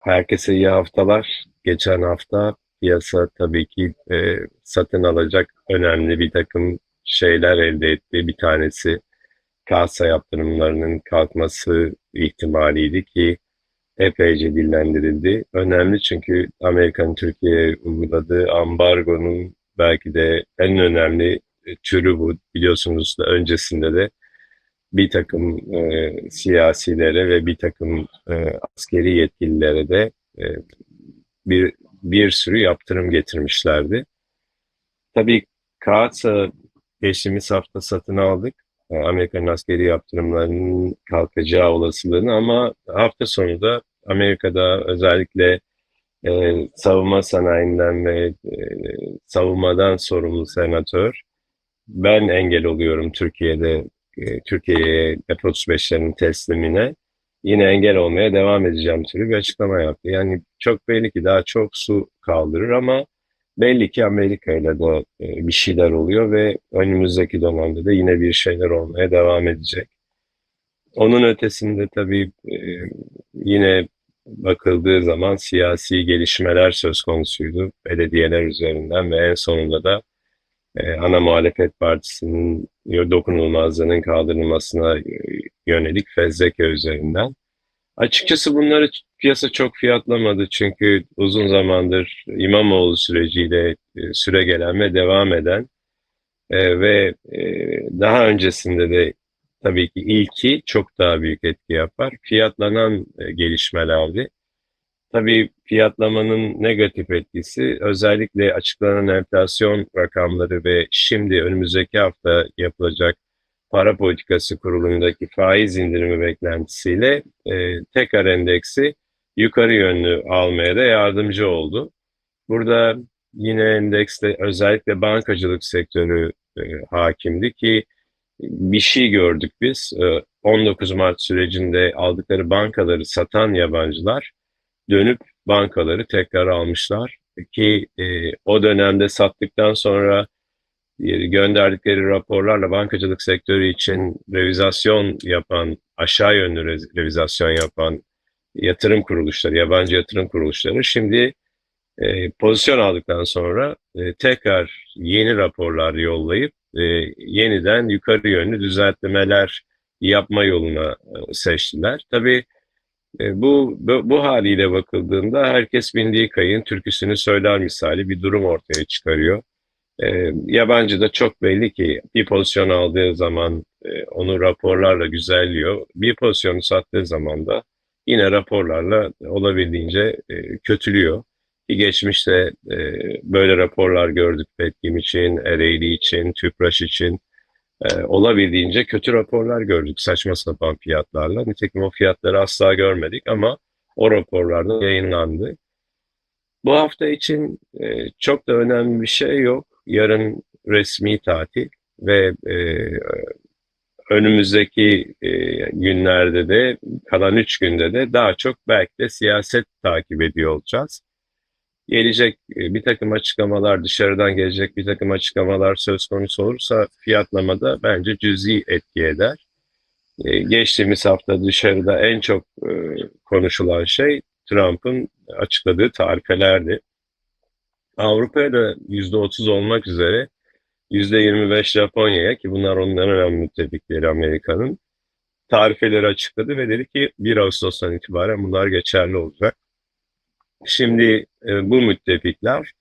Herkese iyi haftalar. Geçen hafta piyasa tabii ki e, satın alacak önemli bir takım şeyler elde etti. Bir tanesi kasa yaptırımlarının kalkması ihtimaliydi ki epeyce dillendirildi. Önemli çünkü Amerika'nın Türkiye'ye uyguladığı ambargonun belki de en önemli türü bu. Biliyorsunuz da öncesinde de bir takım e, siyasilere ve bir takım e, askeri yetkililere de e, bir bir sürü yaptırım getirmişlerdi. Tabii Kağıtsa geçtiğimiz hafta satın aldık. E, Amerika'nın askeri yaptırımlarının kalkacağı olasılığını ama hafta sonu da Amerika'da özellikle e, savunma sanayinden ve e, savunmadan sorumlu senatör ben engel oluyorum Türkiye'de e, Türkiye'ye F-35'lerin teslimine yine engel olmaya devam edeceğim türü bir açıklama yaptı. Yani çok belli ki daha çok su kaldırır ama belli ki Amerika ile de e, bir şeyler oluyor ve önümüzdeki dönemde de yine bir şeyler olmaya devam edecek. Onun ötesinde tabii e, yine bakıldığı zaman siyasi gelişmeler söz konusuydu belediyeler üzerinden ve en sonunda da e, ana muhalefet partisinin dokunulmazlığının kaldırılmasına e, yönelik fezleke üzerinden. Açıkçası bunları piyasa çok fiyatlamadı çünkü uzun zamandır İmamoğlu süreciyle e, süre gelen ve devam eden e, ve e, daha öncesinde de tabii ki ilki çok daha büyük etki yapar. Fiyatlanan e, gelişmelerdi. Tabii fiyatlamanın negatif etkisi özellikle açıklanan enflasyon rakamları ve şimdi önümüzdeki hafta yapılacak para politikası kurulundaki faiz indirimi beklentisiyle e, tekrar endeksi yukarı yönlü almaya da yardımcı oldu. Burada yine endekste özellikle bankacılık sektörü e, hakimdi ki bir şey gördük biz. E, 19 Mart sürecinde aldıkları bankaları satan yabancılar dönüp bankaları tekrar almışlar ki e, o dönemde sattıktan sonra e, gönderdikleri raporlarla bankacılık sektörü için revizasyon yapan, aşağı yönlü revizasyon yapan yatırım kuruluşları, yabancı yatırım kuruluşları şimdi e, pozisyon aldıktan sonra e, tekrar yeni raporlar yollayıp e, yeniden yukarı yönlü düzeltmeler yapma yoluna e, seçtiler. Tabii bu, bu, bu haliyle bakıldığında herkes bindiği kayın türküsünü söyler misali bir durum ortaya çıkarıyor. E, yabancı da çok belli ki bir pozisyon aldığı zaman e, onu raporlarla güzelliyor. Bir pozisyonu sattığı zaman da yine raporlarla olabildiğince e, kötülüyor. Ki geçmişte e, böyle raporlar gördük Petkim için, Ereğli için, Tüpraş için e, olabildiğince kötü raporlar gördük saçma sapan fiyatlarla. Nitekim o fiyatları asla görmedik ama o raporlarda yayınlandı. Bu hafta için e, çok da önemli bir şey yok. Yarın resmi tatil ve e, önümüzdeki e, günlerde de kalan üç günde de daha çok belki de siyaset takip ediyor olacağız gelecek e, bir takım açıklamalar, dışarıdan gelecek bir takım açıklamalar söz konusu olursa fiyatlamada bence cüzi etki eder. E, geçtiğimiz hafta dışarıda en çok e, konuşulan şey Trump'ın açıkladığı tarifelerdi. Avrupa'ya da %30 olmak üzere %25 Japonya'ya ki bunlar onların önemli müttefikleri Amerika'nın tarifeleri açıkladı ve dedi ki 1 Ağustos'tan itibaren bunlar geçerli olacak. Şimdi e, bu müttefikler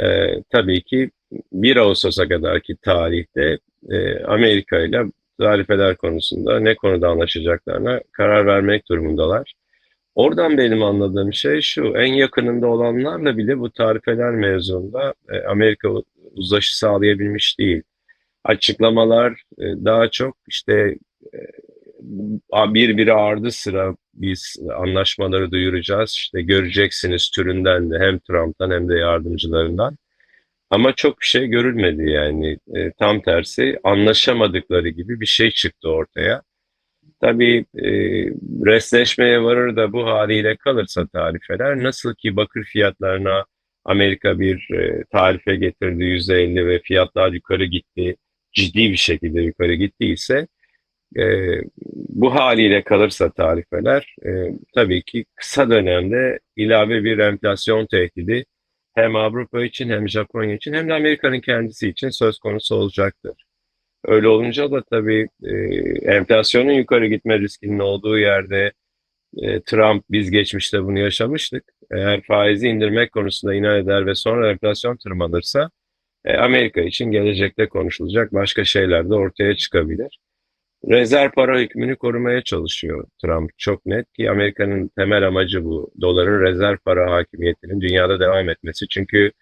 e, tabii ki 1 Ağustos'a kadarki tarihte e, Amerika ile tarifeler konusunda ne konuda anlaşacaklarına karar vermek durumundalar. Oradan benim anladığım şey şu, en yakınında olanlarla bile bu tarifeler mevzunda e, Amerika uzlaşı sağlayabilmiş değil. Açıklamalar e, daha çok işte e, birbiri ardı sıra biz anlaşmaları duyuracağız. İşte göreceksiniz türünden de hem Trump'tan hem de yardımcılarından. Ama çok bir şey görülmedi yani. E, tam tersi anlaşamadıkları gibi bir şey çıktı ortaya. Tabii e, resleşmeye varır da bu haliyle kalırsa tarifeler nasıl ki bakır fiyatlarına Amerika bir e, tarife getirdi %50 ve fiyatlar yukarı gitti ciddi bir şekilde yukarı gittiyse E, bu haliyle kalırsa tarifeler e, tabii ki kısa dönemde ilave bir enflasyon tehdidi hem Avrupa için hem Japonya için hem de Amerika'nın kendisi için söz konusu olacaktır. Öyle olunca da tabii e, enflasyonun yukarı gitme riskinin olduğu yerde e, Trump biz geçmişte bunu yaşamıştık. Eğer faizi indirmek konusunda inat eder ve sonra enflasyon tırmanırsa e, Amerika için gelecekte konuşulacak başka şeyler de ortaya çıkabilir. Rezerv para hükmünü korumaya çalışıyor Trump çok net ki Amerika'nın temel amacı bu. Doların rezerv para hakimiyetinin dünyada devam etmesi. Çünkü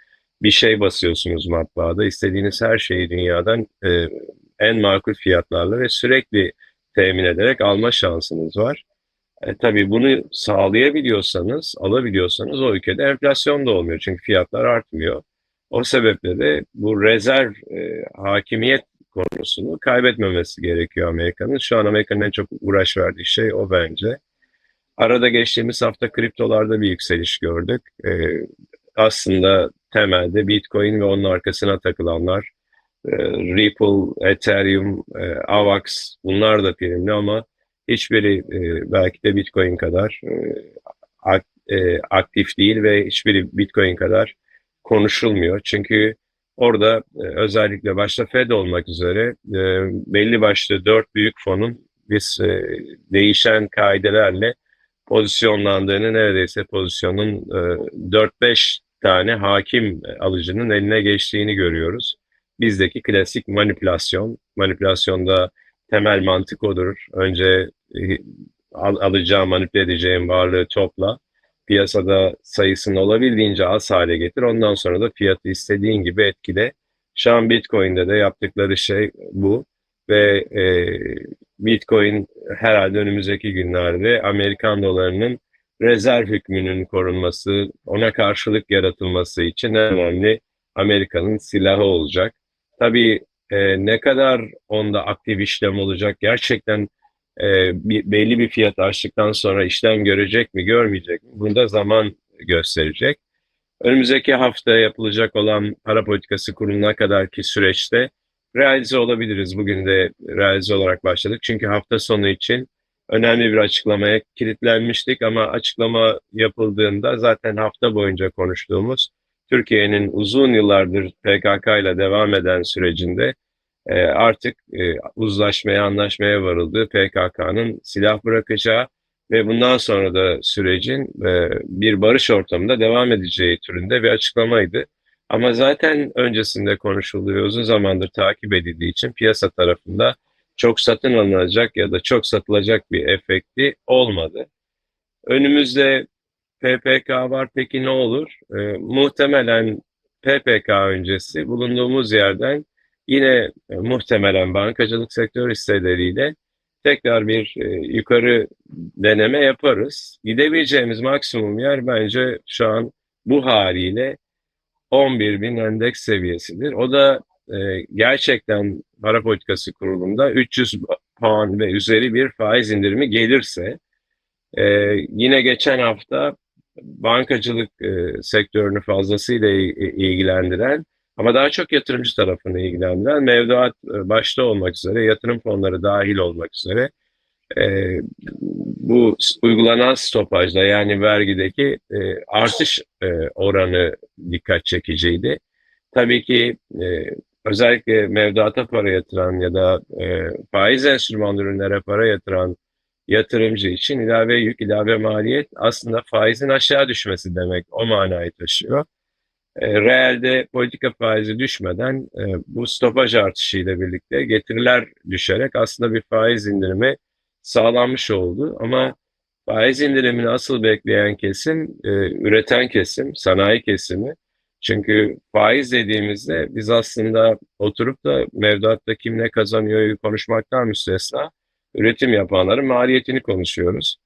bir şey basıyorsunuz matbaada istediğiniz her şeyi dünyadan e, en makul fiyatlarla ve sürekli temin ederek alma şansınız var. E, tabii bunu sağlayabiliyorsanız, alabiliyorsanız o ülkede enflasyon da olmuyor. Çünkü fiyatlar artmıyor. O sebeple de bu rezerv e, hakimiyet konusunu kaybetmemesi gerekiyor Amerika'nın. Şu an Amerika'nın en çok uğraş verdiği şey o bence. Arada geçtiğimiz hafta kriptolarda bir yükseliş gördük. E, aslında temelde Bitcoin ve onun arkasına takılanlar, e, Ripple, Ethereum, e, AVAX bunlar da primli ama hiçbiri e, belki de Bitcoin kadar e, aktif değil ve hiçbiri Bitcoin kadar konuşulmuyor. Çünkü orada e, özellikle başta Fed olmak üzere e, belli başlı dört büyük fonun biz e, değişen kaidelerle pozisyonlandığını neredeyse pozisyonun e, 4-5 tane hakim alıcının eline geçtiğini görüyoruz. Bizdeki klasik manipülasyon, manipülasyonda temel mantık odur. Önce e, al, alacağım, manipüle edeceğim varlığı topla. Piyasada sayısını olabildiğince az hale getir. Ondan sonra da fiyatı istediğin gibi etkile. Şu an Bitcoin'de de yaptıkları şey bu. Ve e, Bitcoin herhalde önümüzdeki günlerde Amerikan dolarının rezerv hükmünün korunması, ona karşılık yaratılması için önemli Amerika'nın silahı olacak. Tabii e, ne kadar onda aktif işlem olacak, gerçekten e, bir, belli bir fiyat açtıktan sonra işlem görecek mi, görmeyecek mi? Bunu da zaman gösterecek. Önümüzdeki hafta yapılacak olan para politikası kuruluna kadarki süreçte realize olabiliriz. Bugün de realize olarak başladık. Çünkü hafta sonu için önemli bir açıklamaya kilitlenmiştik ama açıklama yapıldığında zaten hafta boyunca konuştuğumuz Türkiye'nin uzun yıllardır PKK ile devam eden sürecinde e, artık e, uzlaşmaya, anlaşmaya varıldığı PKK'nın silah bırakacağı ve bundan sonra da sürecin e, bir barış ortamında devam edeceği türünde bir açıklamaydı. Ama zaten öncesinde konuşulduğu uzun zamandır takip edildiği için piyasa tarafında çok satın alınacak ya da çok satılacak bir efekti olmadı. Önümüzde PPK var peki ne olur? E, muhtemelen PPK öncesi bulunduğumuz yerden yine e, muhtemelen bankacılık sektör hisseleriyle tekrar bir e, yukarı deneme yaparız. Gidebileceğimiz maksimum yer bence şu an bu haliyle 11 bin endeks seviyesidir. O da e, gerçekten para politikası kurulunda 300 puan ve üzeri bir faiz indirimi gelirse e, yine geçen hafta bankacılık e, sektörünü fazlasıyla ilgilendiren ama daha çok yatırımcı tarafını ilgilendiren mevduat e, başta olmak üzere yatırım fonları dahil olmak üzere e, bu uygulanan stopajda yani vergideki e, artış e, oranı dikkat çekiciydi. Tabii ki e, özellikle mevduata para yatıran ya da e, faiz enstrüman ürünlere para yatıran yatırımcı için ilave yük, ilave maliyet aslında faizin aşağı düşmesi demek. O manayı taşıyor. E, realde politika faizi düşmeden e, bu stopaj artışıyla birlikte getiriler düşerek aslında bir faiz indirimi sağlanmış oldu. Ama faiz indirimini asıl bekleyen kesim, e, üreten kesim, sanayi kesimi. Çünkü faiz dediğimizde biz aslında oturup da mevduatta kim ne kazanıyor konuşmaktan müstesna üretim yapanların maliyetini konuşuyoruz.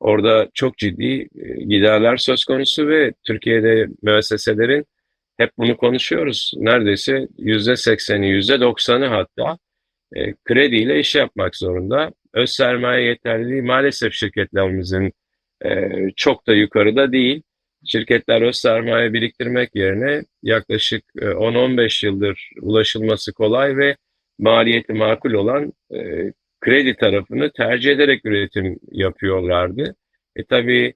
Orada çok ciddi e, giderler söz konusu ve Türkiye'de müesseselerin hep bunu konuşuyoruz. Neredeyse yüzde sekseni, yüzde doksanı hatta e, krediyle iş yapmak zorunda. Öz sermaye yeterliliği maalesef şirketlerimizin e, çok da yukarıda değil. Şirketler öz sermaye biriktirmek yerine yaklaşık e, 10-15 yıldır ulaşılması kolay ve maliyeti makul olan e, kredi tarafını tercih ederek üretim yapıyorlardı. E tabii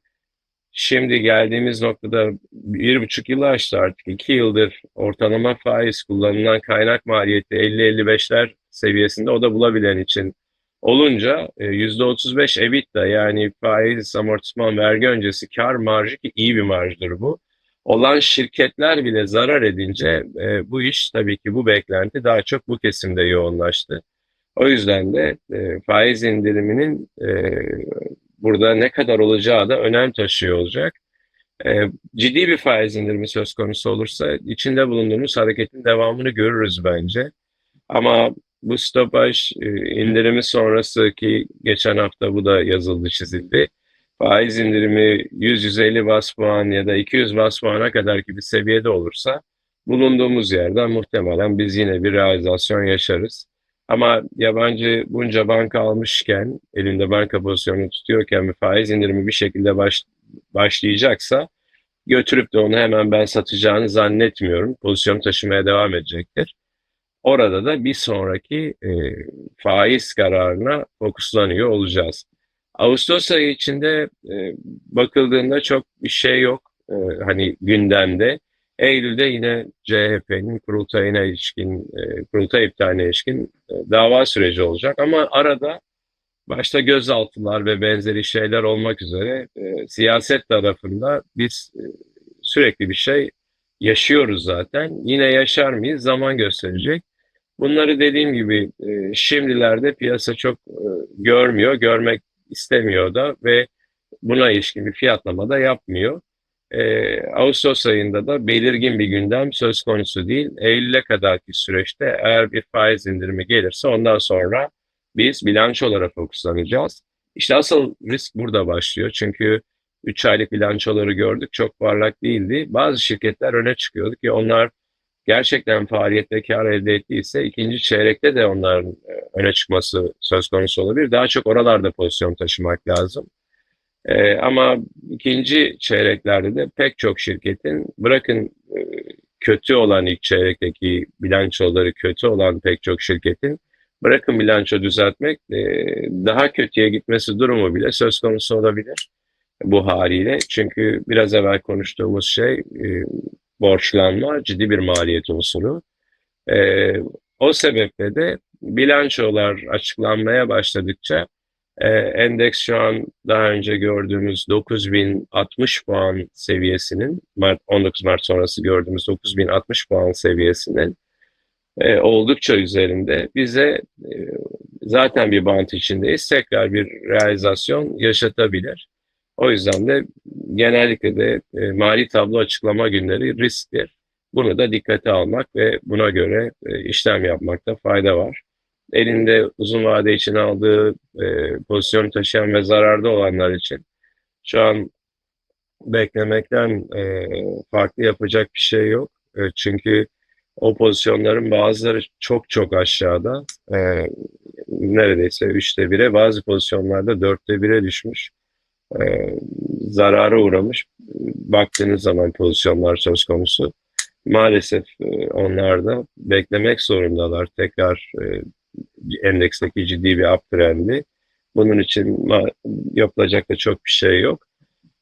şimdi geldiğimiz noktada bir buçuk yılı aştı artık. iki yıldır ortalama faiz kullanılan kaynak maliyeti 50-55'ler seviyesinde o da bulabilen için olunca e, %35 EBITDA yani faiz, amortisman, vergi öncesi kar marjı ki iyi bir marjdır bu. Olan şirketler bile zarar edince e, bu iş tabii ki bu beklenti daha çok bu kesimde yoğunlaştı. O yüzden de e, faiz indiriminin e, burada ne kadar olacağı da önem taşıyor olacak. E, ciddi bir faiz indirimi söz konusu olursa içinde bulunduğumuz hareketin devamını görürüz bence. Ama bu stopaj e, indirimi sonrası ki geçen hafta bu da yazıldı çizildi. Faiz indirimi 100-150 bas puan ya da 200 bas puana kadar gibi seviyede olursa bulunduğumuz yerden muhtemelen biz yine bir realizasyon yaşarız. Ama yabancı bunca banka almışken, elinde banka pozisyonu tutuyorken bir faiz indirimi bir şekilde baş, başlayacaksa götürüp de onu hemen ben satacağını zannetmiyorum. Pozisyon taşımaya devam edecektir. Orada da bir sonraki e, faiz kararına fokuslanıyor olacağız. Ağustos ayı içinde e, bakıldığında çok bir şey yok e, hani gündemde. Eylül'de yine CHP'nin kurultayına ilişkin, e, kurultay iptaline ilişkin e, dava süreci olacak. Ama arada başta gözaltılar ve benzeri şeyler olmak üzere e, siyaset tarafında biz e, sürekli bir şey yaşıyoruz zaten. Yine yaşar mıyız? Zaman gösterecek. Bunları dediğim gibi e, şimdilerde piyasa çok görmüyor, görmek istemiyor da ve buna ilişkin bir fiyatlama da yapmıyor. Ee, Ağustos ayında da belirgin bir gündem söz konusu değil. Eylül'e kadarki süreçte eğer bir faiz indirimi gelirse ondan sonra biz bilançolara fokuslanacağız. İşte asıl risk burada başlıyor. Çünkü 3 aylık bilançoları gördük çok parlak değildi. Bazı şirketler öne çıkıyordu ki onlar gerçekten faaliyette kar elde ettiyse ikinci çeyrekte de onların e, öne çıkması söz konusu olabilir. Daha çok oralarda pozisyon taşımak lazım. Ee, ama ikinci çeyreklerde de pek çok şirketin bırakın e, kötü olan ilk çeyrekteki bilançoları kötü olan pek çok şirketin bırakın bilanço düzeltmek e, daha kötüye gitmesi durumu bile söz konusu olabilir bu haliyle. Çünkü biraz evvel konuştuğumuz şey e, borçlanma ciddi bir maliyet unsuru. E, o sebeple de bilançolar açıklanmaya başladıkça e, endeks şu an daha önce gördüğümüz 9060 puan seviyesinin, Mart, 19 Mart sonrası gördüğümüz 9060 puan seviyesinin e, oldukça üzerinde. Bize e, zaten bir bant içindeyiz. Tekrar bir realizasyon yaşatabilir. O yüzden de genellikle de e, mali tablo açıklama günleri risktir. Bunu da dikkate almak ve buna göre e, işlem yapmakta fayda var elinde uzun vade için aldığı e, pozisyonu taşıyan ve zararda olanlar için şu an beklemekten e, farklı yapacak bir şey yok. E, çünkü o pozisyonların bazıları çok çok aşağıda. E, neredeyse üçte bire, bazı pozisyonlarda dörtte bire düşmüş. E, zarara uğramış. Baktığınız zaman pozisyonlar söz konusu. Maalesef e, onlar da beklemek zorundalar. Tekrar e, endeksteki ciddi bir uptrend'i. Bunun için yapılacak da çok bir şey yok.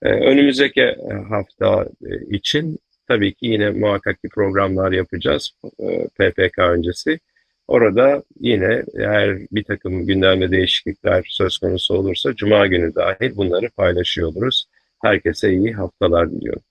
Ee, önümüzdeki hafta e, için tabii ki yine muhakkak ki programlar yapacağız e, PPK öncesi. Orada yine eğer bir takım gündemde değişiklikler söz konusu olursa Cuma günü dahil bunları paylaşıyor oluruz. Herkese iyi haftalar diliyorum.